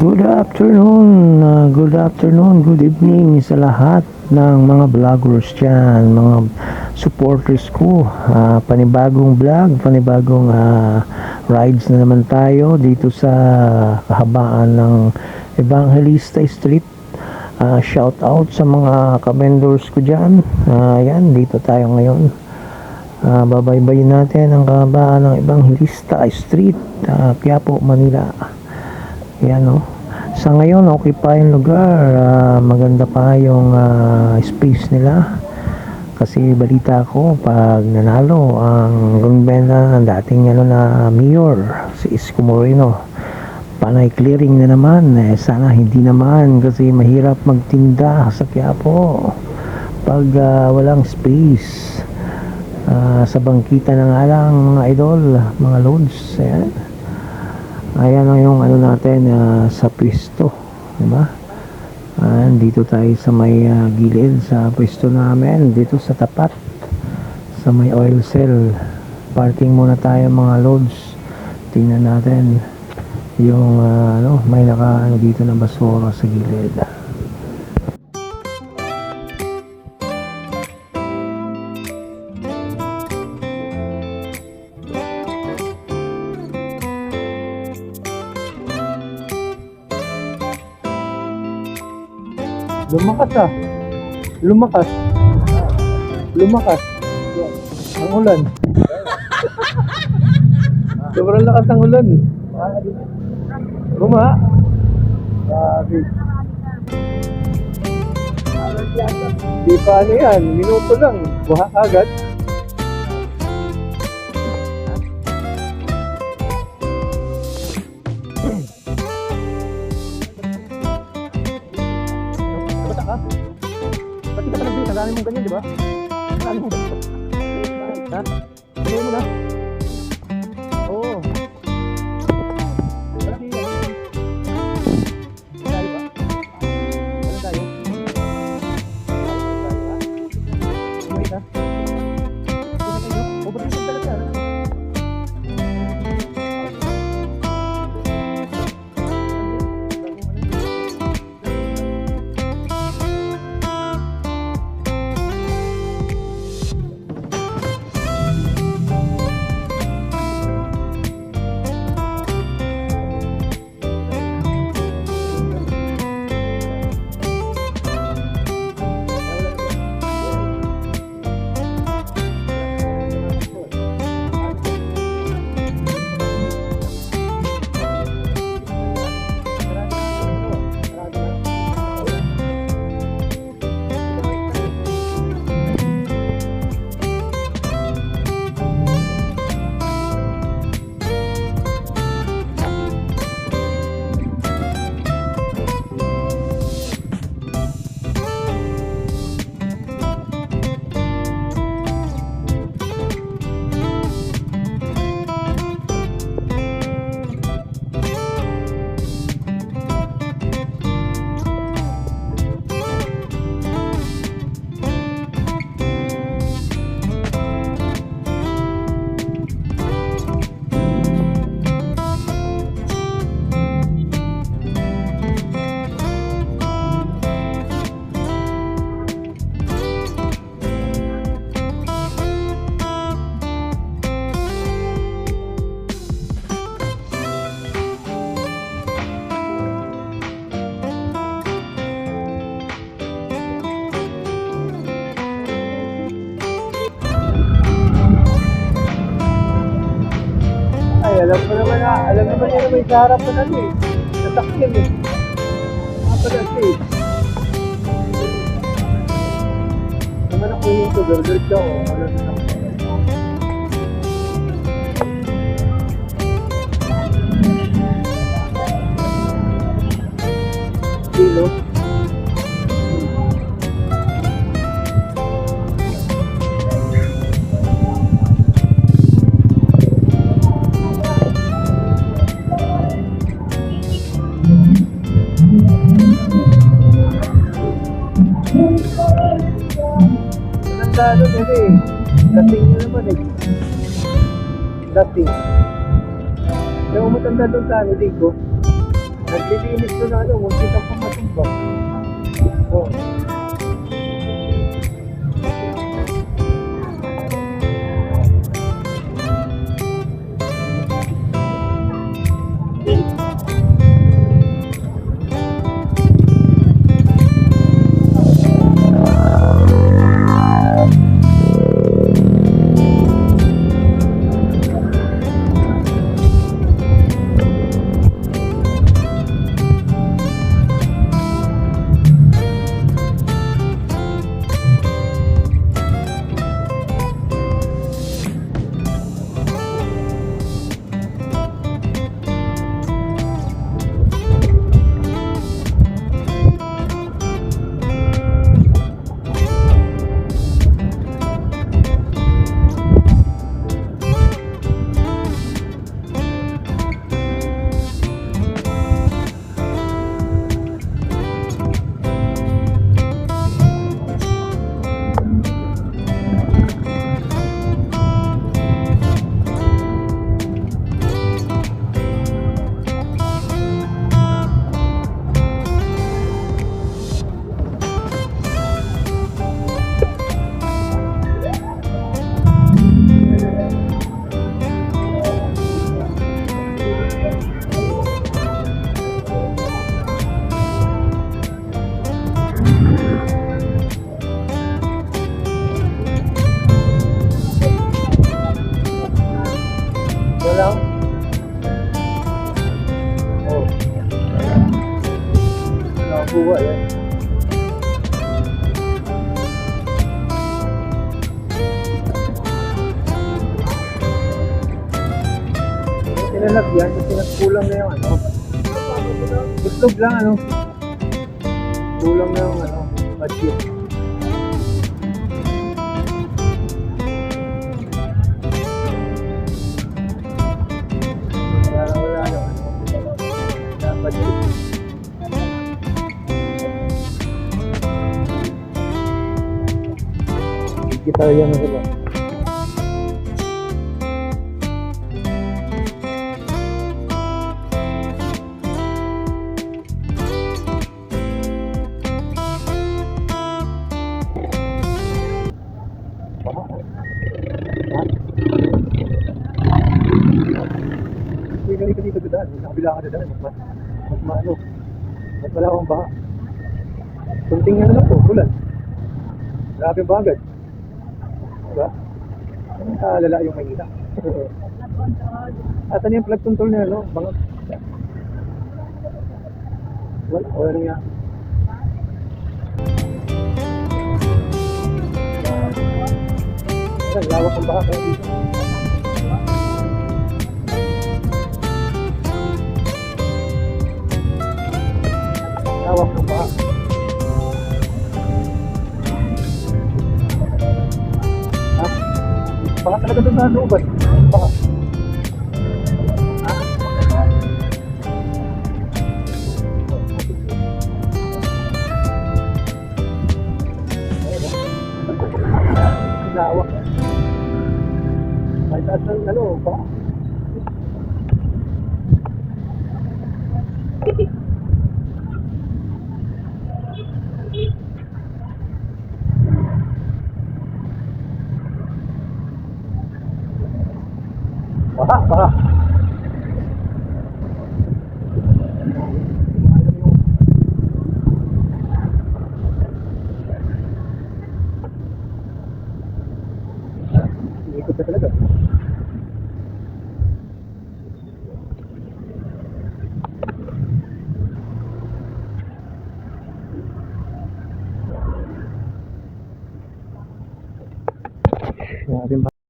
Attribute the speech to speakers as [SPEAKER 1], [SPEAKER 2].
[SPEAKER 1] Good afternoon, uh, good afternoon, good evening sa lahat ng mga vloggers dyan, mga supporters ko. Ah, panibagong vlog, panibagong ah, rides na naman tayo dito sa kahabaan ng Evangelista Street. Ah, shout out sa mga ka-vendors ko dyan. Ah, yan, dito tayo ngayon. Ah, babaybayin natin ang kahabaan ng Evangelista Street, ah, Quiapo, Manila. Yan o. Sa ngayon, okay pa yung lugar. Ah, maganda pa yung ah, space nila. Kasi balita ko, pag nanalo ang Rumbena ng dating ano na mayor, si Isko Moreno, panay clearing na naman. Eh, sana hindi naman kasi mahirap magtinda sa Quiapo pag ah, walang space. Ah, sa bangkita na nga lang mga idol, mga loads. Ayan. Ayan ang yung ano natin ah, sa pwesto, di ba? Ayan, dito tayo sa may ah, gilid sa pwesto namin, dito sa tapat sa may oil cell. Parking muna tayo mga loads. Tingnan natin yung ah, ano, may naka ano dito na basura sa gilid. Lumakas ah. Lumakas. Lumakas. Ang ulan. Sobrang lakas ng ulan. Luma. Grabe. Di pa ano yan, minuto lang. Buha agad. Ka? Ba't di ka pa nag Ang dami mong ganyan, di ba? Ang dami mong ganyan. Ha? Tuloy mo na. Alam ko naman na, alam naman niya na may sa harap na ano eh. Nasakyan eh. Siya eh. Naman ako yung burger siya o. Ano na Ano nila eh. Dating nyo naman eh. Dating. Yung matanda doon sa ano, Dico.
[SPEAKER 2] Naglilinis ko na ano, huwag kita pa matumbang. Oh. Nakakuha yan. Tinalagyan kasi nagkulang na yung ano. Itlog lang ano. Kulang na yung ano, budget. Kita yan sila. Hindi ka dito dadaan. Sa kabila ka dadaan. Mas, mas maano. Mas wala akong baha. Kunting ano lang po, ulan. Grabe ba agad? Diba? Ang kalala yung Manila. At ano yung flood control na ano? Bangag. Wala, wala. Ang lawak ng baha kaya dito. Talaga doon Ikot na talaga. Grabe